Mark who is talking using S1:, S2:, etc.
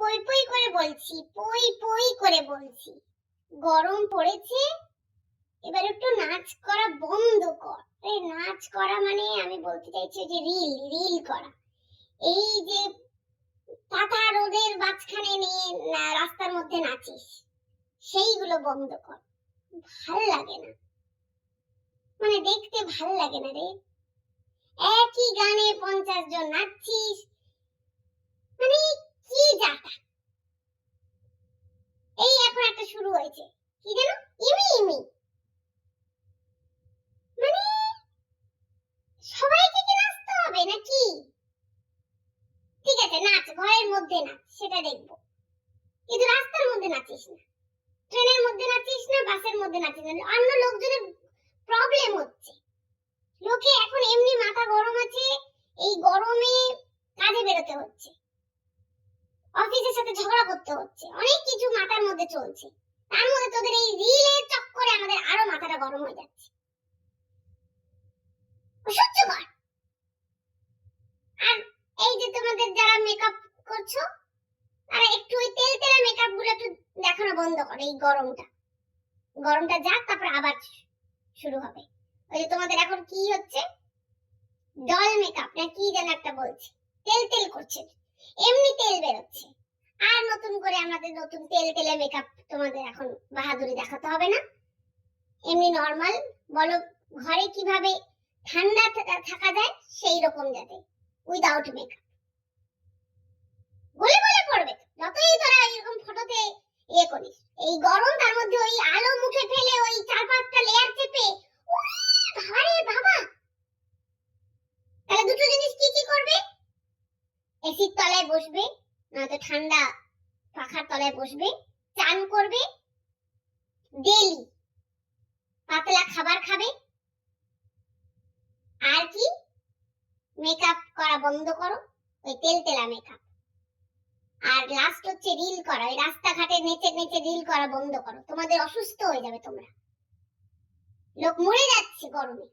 S1: পই পই করে বলছি, পই পই করে বলছি। গরম পড়েছে, এবার একটু নাচ করা বন্ধ কর। আরে নাচ করা মানে আমি বলতে চাইছি যে রিল রিল করা। এই যে পাতা রোদের মাঝখানে নিয়ে রাস্তার মধ্যে নাচিস, সেইগুলো বন্ধ কর। ভালো লাগে না। মানে দেখতে ভালো লাগে না রে। একই গানে পঞ্চাশ জন নাচছিস মানে কি যাতা এই এখন একটা শুরু হয়েছে। কি যেন? ইমি ইমি। মানে সবাইকে কি নাচতে হবে নাকি? ঠিক আছে, নাচ, ঘরের মধ্যে নাচ, সেটা দেখব। কিন্তু রাস্তার মধ্যে নাচিস না। ট্রেনের মধ্যে নাচিস না, বাসের মধ্যে নাচিস না। অন্য লোকজনের প্রবলেম হচ্ছে। লোকে এখন এমনি মাথা গরম আছে, এই গরমে কাজে বেরোতে হচ্ছে। অফিসের সাথে ঝগড়া করতে হচ্ছে। অনেক কিছু মাথার মধ্যে চলছে। তার মধ্যে তোদের এই চক্করে আমাদের আরও মাথাটা গরম হয়ে যাচ্ছে। কর। আর এই যে তোমাদের যারা মেকআপ করছ একটু ওই তেল মেকআপগুলো একটু দেখানো বন্ধ করো, এই গরমটা। গরমটা যাক, তারপর আবার শুরু হবে। ওই যে তোমাদের এখন কি হচ্ছে? ডল মেকআপ না কি যেন একটা বলছে। তেল তেল করছে। এমনি তেল বেরোচ্ছে। আর নতুন করে আমাদের নতুন তেল তেলে মেকআপ তোমাদের এখন বাহাদুরি দেখাতে হবে না। এমনি নর্মাল বলো ঘরে কীভাবে ঠান্ডা থাকা- যায় সেই রকম যাতে উইদাউট মেকআপ বলে বলে করবে যতই তোরা এরকম ফটোতে ইয়ে করিস, এই গরম তার মধ্যে ওই আলো মুখে ফেলে ওই চার পাঁচটা লেয়ার চেপে বাবা বাবা! তাহলে দুটো জিনিস কি কি করবে? এসির তলায় বসবে নয়তো ঠান্ডা পাখার তলায় বসবে, চান করবে ডেলি পাতলা খাবার খাবে, আর কি মেকআপ করা বন্ধ করো, ওই তেল তেলা মেকআপ আর লাস্ট হচ্ছে রিল করা, ওই রাস্তাঘাটে নেচে নেচে রিল করা বন্ধ করো, তোমাদের অসুস্থ হয়ে যাবে তোমরা। লোক মরে যাচ্ছে গরমে।